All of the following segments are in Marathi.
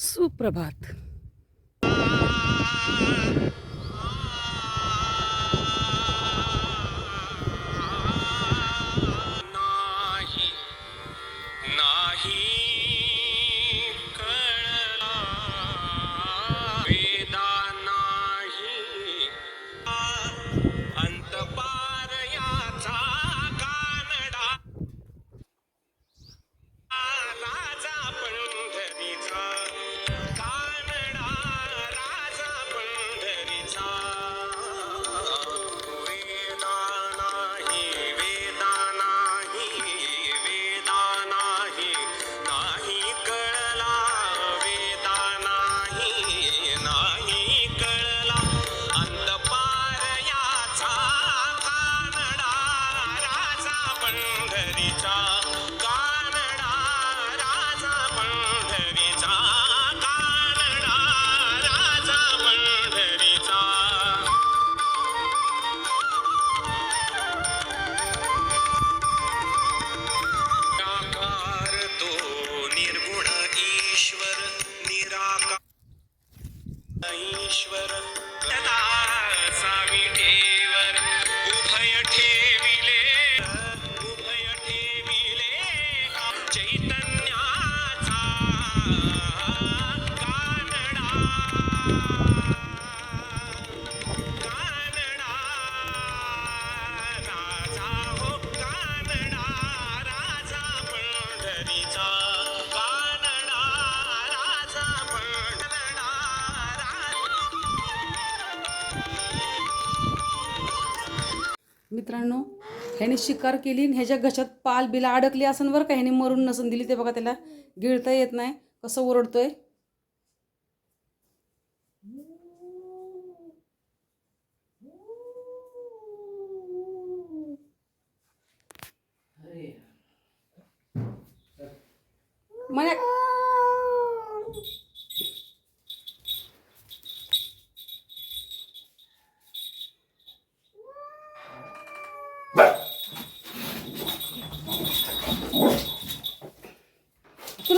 सुप्रभात मित्रांनो ह्याने शिकार केली आणि ह्याच्या घशात पाल बिला अडकली असन बरं का? ह्याने मरून नसन दिली ते बघा त्याला. गिळता येत नाही. कसं ओरडतोय? म्हणे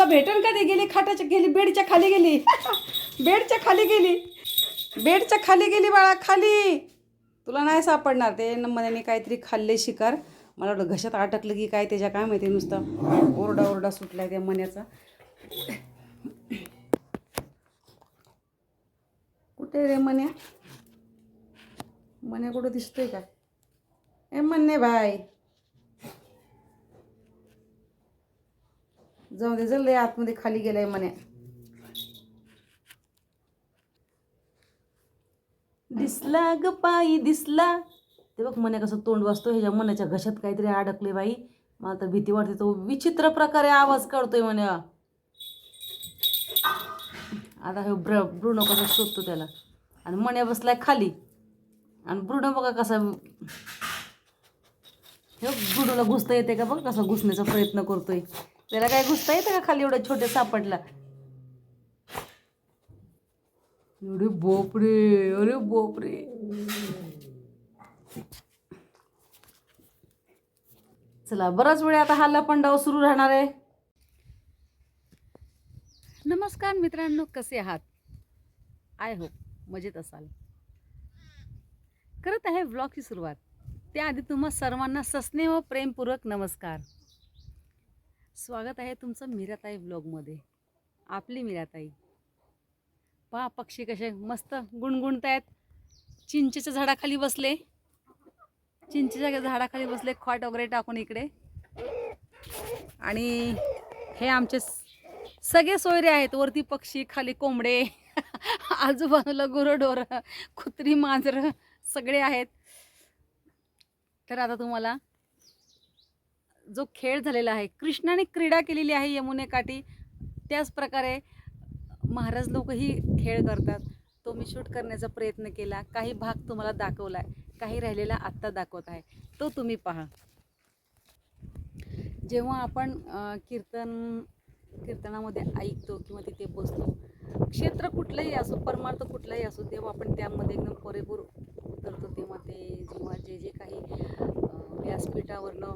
तुला भेटन का ते गेली खाटाच्या गेली बेडच्या खाली गेली. बेडच्या खाली गेली. बेडच्या खाली गेली बाळा खाली. तुला नाही सापडणार ते. मनाने काहीतरी खाल्ले शिकार. मला वाटतं घशात अटकलं की काय त्याच्या काय माहिती नुसतं ओरडा ओरडा सुटलाय त्या मण्याचा. कुठे रे मन्या मन्या कुठं दिसतोय का? ए म्हणणे भाई जाऊ दे जर आतमध्ये खाली गेलाय म्हणे. दिसला ग पायी दिसला. ते बघ म्हणे कसं तोंड वाचतो ह्याच्या मनाच्या घशात काहीतरी अडकले बाई. मला तर भीती वाटते तो विचित्र प्रकारे आवाज काढतोय म्हणे. आता हे ब्र ब्रुणो कसा शोधतो त्याला. आणि मण्या बसलाय खाली. आणि ब्रुणो बघा कसा हे ब्रुनोला घुसता येते का बघ कसा घुसण्याचा प्रयत्न करतोय. त्याला काय घुसता येतं का खाली एवढं छोटं सापडला? एवढे बोपरे अरे बोपरे. चला बराच वेळ आता हा लपंडाव सुरू राहणार आहे. नमस्कार मित्रांनो कसे आहात? आय होप मजेत असाल. करत आहे व्लॉगची सुरुवात. त्याआधी तुम्हा सर्वांना सस्नेह व प्रेमपूर्वक नमस्कार. स्वागत आहे तुमचं मीराताई ब्लॉगमध्ये आपली मीराताई. पहा पक्षी कसे मस्त गुणगुणत आहेत. चिंचेच्या झाडाखाली बसले. चिंचेच्या झाडाखाली बसले खॉट वगैरे टाकून इकडे. आणि हे आमचे सगळे सोयरे आहेत. वरती पक्षी खाली कोंबडे आजूबाजूला गुरंढोरं कुत्री मांजरं सगळे आहेत. तर आता तुम्हाला जो खेळ झालेला आहे कृष्णाने क्रीडा केलेली आहे यमुनेकाठी त्याच प्रकारे महाराज लोकही खेळ करतात. तो मी शूट करण्याचा प्रयत्न केला. काही भाग तुम्हाला दाखवला आहे काही राहिलेला आत्ता दाखवत आहे. तो तुम्ही पहा. जेव्हा आपण कीर्तन कीर्तनामध्ये ऐकतो किंवा तिथे बसतो क्षेत्र कुठलंही असो परमार्थ कुठलाही असो तेव्हा आपण त्यामध्ये एकदम पुरेपूर उतरतो तेव्हा ते जेव्हा जे जे काही व्यासपीठावरनं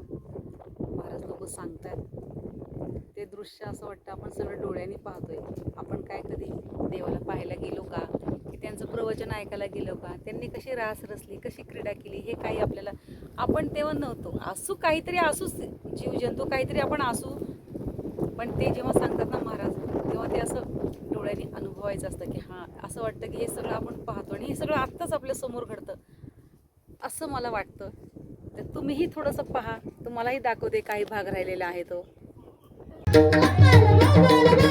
महाराज लोक सांगतात ते दृश्य असं वाटतं आपण सगळं डोळ्यांनी पाहतोय. आपण काय कधी देवाला पाहायला गेलो का? की त्यांचं प्रवचन ऐकायला गेलो का? त्यांनी कशी रास रचली कशी क्रीडा केली हे काही आपल्याला आपण तेव्हा नव्हतो. असू काहीतरी असूच जीवजंतू काहीतरी आपण असू. पण ते जेव्हा सांगतात ना महाराज तेव्हा ते असं डोळ्याने अनुभवायचं असतं की हां असं वाटतं की हे सगळं आपण पाहतो आणि हे सगळं आत्ताच आपल्यासमोर घडतं. असं मला वाटतं. तर तुम्हीही थोडंसं पहा. तुम्हालाही दाखवते काही भाग राहिलेला आहे तो.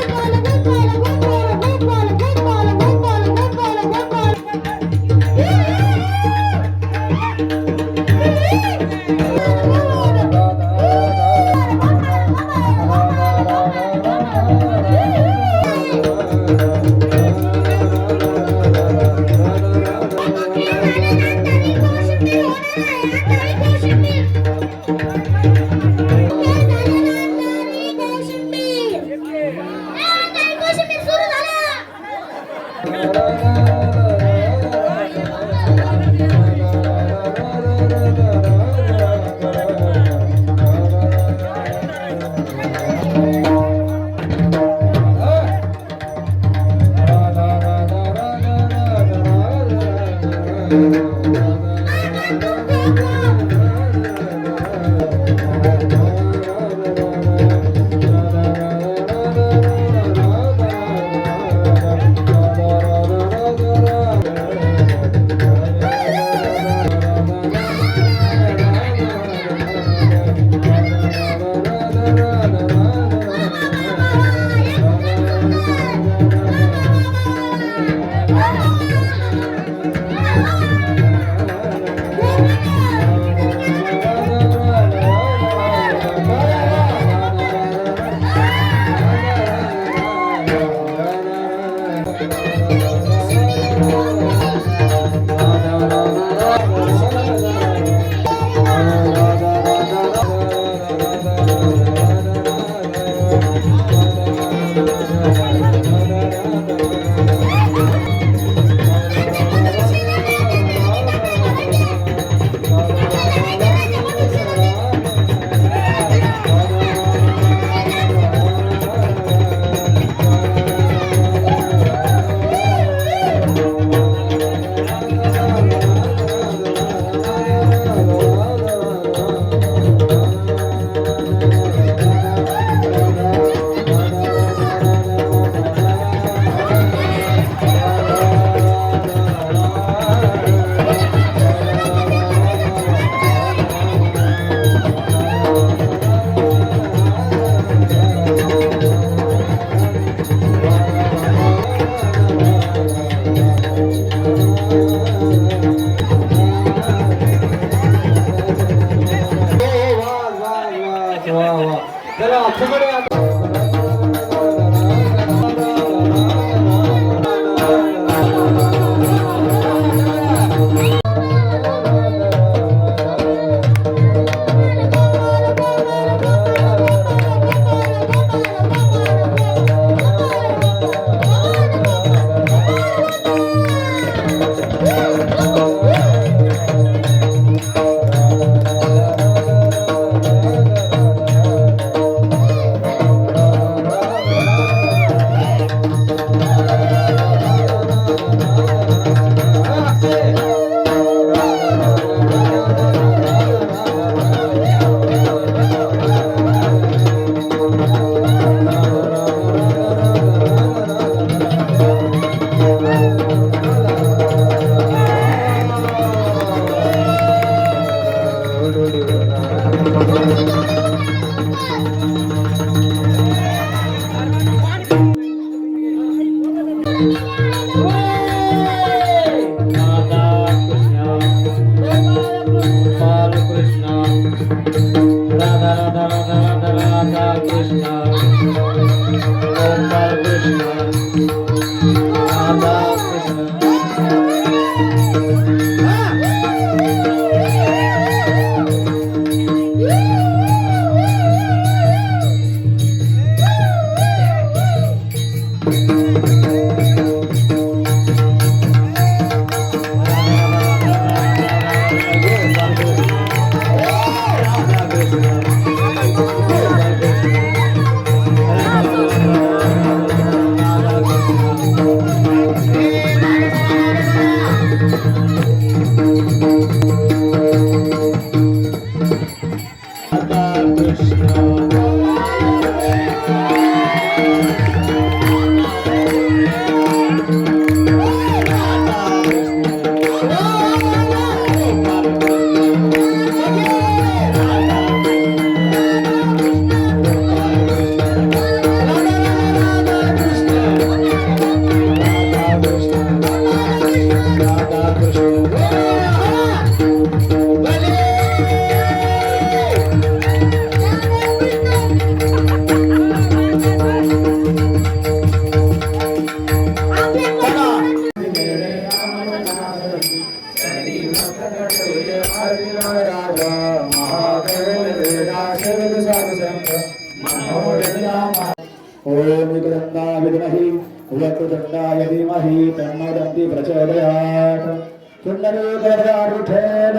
वक्रतुण्डाय धीमहि तन्नो दन्ति प्रचोदयात् पुण्डरीकवरारुठेन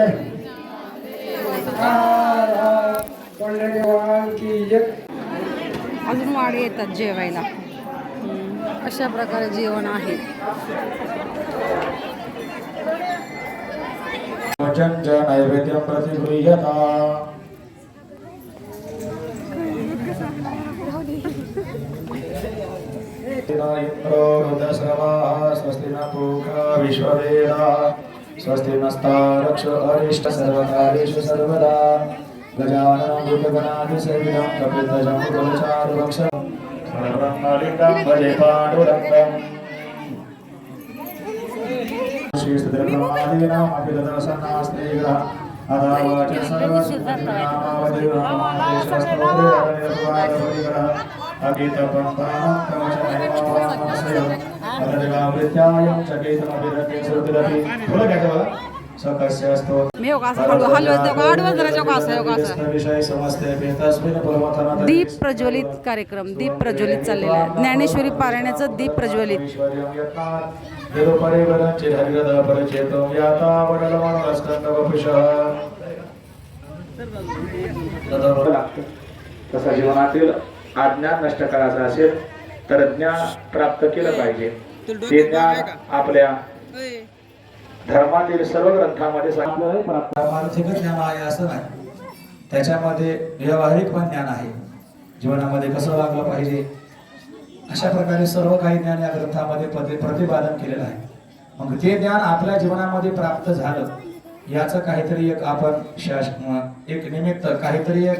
अजून वाडे येतात जेवायला. अशा प्रकारे जेवण आहे. वचन च नैवेद्यं प्रतिगृह्यता. स्वस्तिना न इन्द्रो रुद्रस्रवाः स्वस्ति न पूषा विश्ववेदाः स्वस्ति नस्तारक्ष अरिष्ट सर्वकार्येषु सर्वदा। गजाननं भूतगणादिसेवितं कपितजं कुलचारुभक्षं ब्रह्मलिङ्गं भजे पाण्डुरङ्गम्। श्रीस्तुतिर्ब्रह्मादीनामपि तदवसन्नास्ति ग्रह अथावाच सर्वस्वतन्त्रयां चकितमपि योगा असं योगा योगा दीप प्रज्वलित कार्यक्रम दीप प्रज्वलित चाललेला आहे. ज्ञानेश्वरी पारायणाचं दीप प्रज्वलित तसा जीवनातील अज्ञान नष्ट करायचं असेल तर ज्ञान प्राप्त केलं पाहिजे. ते ज्ञान आपल्या धर्मातील सर्व ग्रंथामध्ये सांगितलं प्राप्त मानसिक ज्ञान आहे असं नाही. त्याच्यामध्ये व्यावहारिक पण ज्ञान आहे. जीवनामध्ये कसं वागलं पाहिजे? अशा प्रकारे सर्व काही ज्ञान या ग्रंथामध्ये प्रति- प्रतिपादन केलेलं आहे. मग ते ज्ञान आपल्या जीवनामध्ये प्राप्त झालं याचं काहीतरी एक आपण शास- एक निमित्त काहीतरी एक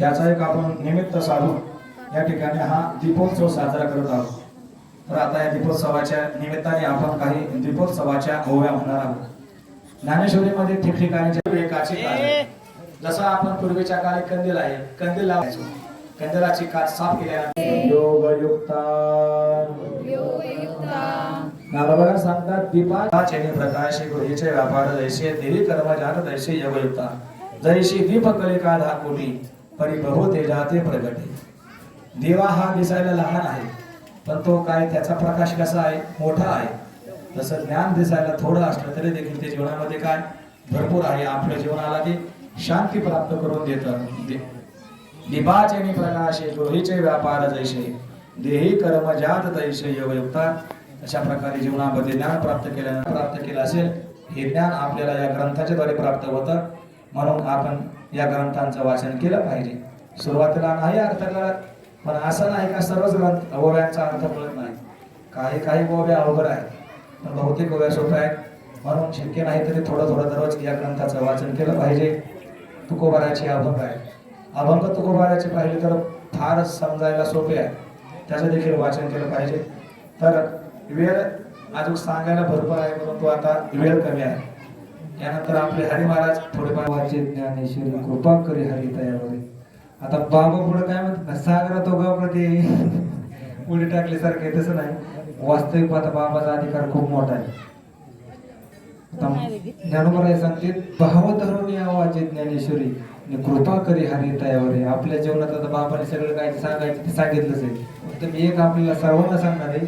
त्याचा एक आपण निमित्त साधून या ठिकाणी हा दीपोत्सव साजरा करत आहोत. तर आता या दीपोत्सवाच्या निमित्ताने आपण काही दीपोत्सवाच्या ओव्या होणार आहोत. ज्ञानेश्वरीमध्ये ठिकठिकाणी जे एकाची काच जसं आपण पूर्वीच्या काळी कंदील आहे कंदील लावायचो. कंदिलाची काच साफ केल्यानंतर योगयुक्ता. नारबरा सांगतात दीपाचेने प्रकाश गृहीचे व्यापार जैसे देवी कर्मचार जैसे योगयुक्ता जैशी दीप कलिका दहा कोटी परिभव तेजाते प्रगटे. देवा हा दिसायला लहान आहे पण तो काय त्याचा प्रकाश कसा आहे? मोठा आहे. तसं ज्ञान दिसायला थोडं असलं तरी देखील ते जीवनामध्ये काय? भरपूर आहे. आपल्या जीवनाला ते शांती प्राप्त करून देतं दे- दिपाचेनी प्रकाशे गृहीचे व्यापार जैसे. देही कर्म जात तैसे योगयुक्ता. अशा प्रकारे जीवनामध्ये ज्ञान प्राप्त केल्या प्राप्त केलं असेल हे ज्ञान आपल्याला या ग्रंथाच्या द्वारे प्राप्त होतं. म्हणून आपण या ग्रंथांचं वाचन केलं पाहिजे. सुरुवातीला नाही अर्थ कळत पण असं नाही का सर्वच ग्रंथ ओव्यांचा अर्थ कळत नाही. काही काही ओव्या अवघड आहेत पण बहुतेक ओव्या सोप्या आहेत. म्हणून शक्य नाही तरी थोडं थोडं दररोज या ग्रंथाचं वाचन केलं पाहिजे. तुकोबाराची अभंग आहे अभंग तुकोबाराचे पाहिले तर फारच समजायला सोपे आहे त्याचं देखील वाचन केलं पाहिजे. तर वेळ अजून सांगायला भरपूर आहे परंतु आता वेळ कमी आहे. यानंतर आपले हरी महाराज थोडेफार वाचे ज्ञानेश्वरी कृपा करी हरी तयावरी आता बाबा पुढे काय म्हणतात सागरात ओघाप्रती उडी टाकल्यासारखे तसं नाही. वास्तविक आता बाबाचा अधिकार खूप मोठा आहे. ज्ञानोबराय सांगते भाव धरून आवाजे ज्ञानेश्वरी आणि कृपा करी हरी तयावरी आपल्या जीवनात आता बाबाने सगळं काय सांगायचं ते सांगितलंच आहे. फक्त मी एक आपल्याला सर्वांना सांगणार आहे.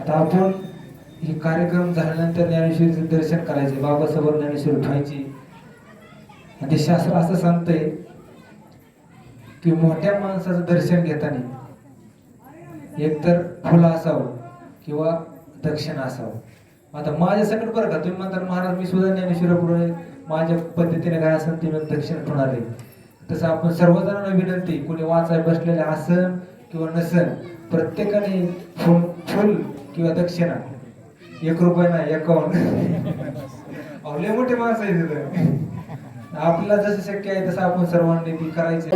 आता आपण हे कार्यक्रम झाल्यानंतर ज्ञानेश्वरीचं दर्शन करायचे बाबासमोर ज्ञानेश्वरी ठेवायची आणि ते शास्त्र असं सांगतंय की मोठ्या माणसाचं दर्शन घेताना एकतर फुलं असावं किंवा दक्षिण असावं. आता माझ्या सकट बरं का? तुम्ही म्हणता महाराज मी सुद्धा ज्ञानेश्वर पुढे माझ्या पद्धतीने काय असेल ते मी दक्षिण ठेवणार आहे. तसं आपण सर्वजणांना विनंती कोणी वाचाय बसलेले असन किंवा नसन प्रत्येकाने फुल फुल किंवा दक्षिणा. एक रुपये नाही अकाउंट अहो लय मोठे माणसं आहे तिथं आपल्याला जसं शक्य आहे तसं आपण सर्वांनी ती करायची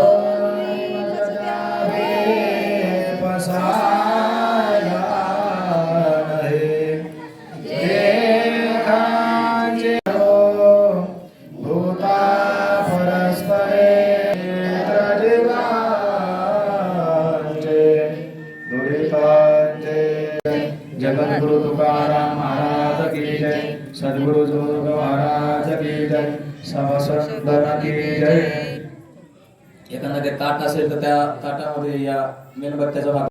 जय। की जय। एखादा ताट असेल तर त्या ताटामध्ये या मेणबत्त्याचा भाग.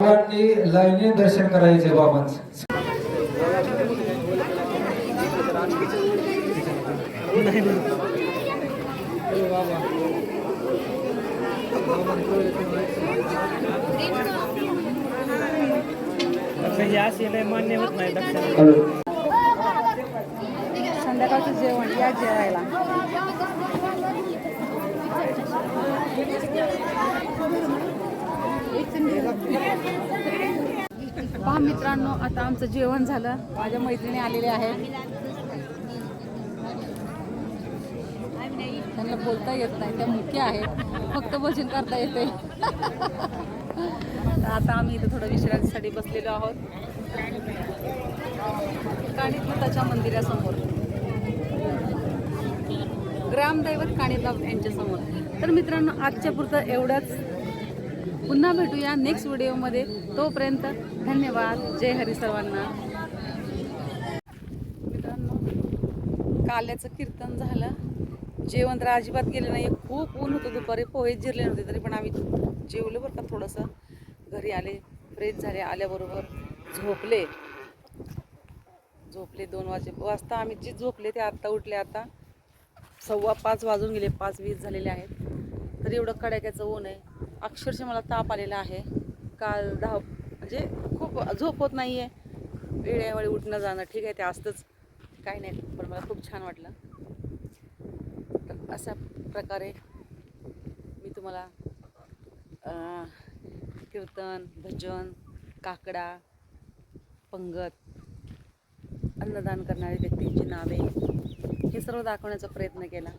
लाईनीने दर्शन करायचे बाबांचं. संध्याकाळचं जेवण या जेवायला. पहा मित्रांनो आता आमचं जेवण झालं. माझ्या मैत्रिणी आलेल्या आहेत. त्यांना बोलता येत नाही त्या मुख्य आहेत. फक्त भजन करता येते आता आम्ही इथं थोडं विश्रांतीसाठी बसलेलो आहोत. काणीपुताच्या मंदिरासमोर. ग्रामदैवत काणेबाब यांच्यासमोर. तर मित्रांनो आजच्या पुरतं एवढंच. पुन्हा भेटूया नेक्स्ट व्हिडिओमध्ये तोपर्यंत धन्यवाद. जय हरी सर्वांना. मित्रांनो काल्याचं कीर्तन झालं. जेवण तर अजिबात गेलं नाही खूप ऊन होतं दुपारी. पोहेच जिरले नव्हते तरी पण आम्ही जेवलो बरं का थोडंसं. घरी आले फ्रेश झाले आल्याबरोबर झोपले. झोपले दोन वाजे वाजता आम्ही जे झोपले ते आत्ता उठले आता. सव्वा पाच वाजून गेले पाच वीस झालेले आहेत. तर एवढं कडाक्याचं ऊन आहे. अक्षरशः मला ताप आलेला आहे. काल दहा म्हणजे खूप झोप होत नाही आहे वेळेवेळी उठणं जाणं ठीक आहे ते असतंच. काही नाही पण मला खूप छान वाटलं. तर अशा प्रकारे मी तुम्हाला कीर्तन भजन काकडा पंगत अन्नदान करणाऱ्या व्यक्तींची नावे हे सर्व दाखवण्याचा प्रयत्न केला.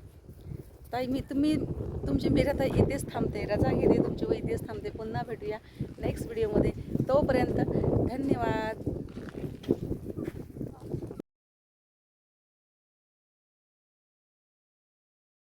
ताई मी तुम्ही तुमची मी आता इथेच थांबते रजा घेते तुमची व इथेच थांबते. पुन्हा भेटूया नेक्स्ट व्हिडिओमध्ये तोपर्यंत धन्यवाद.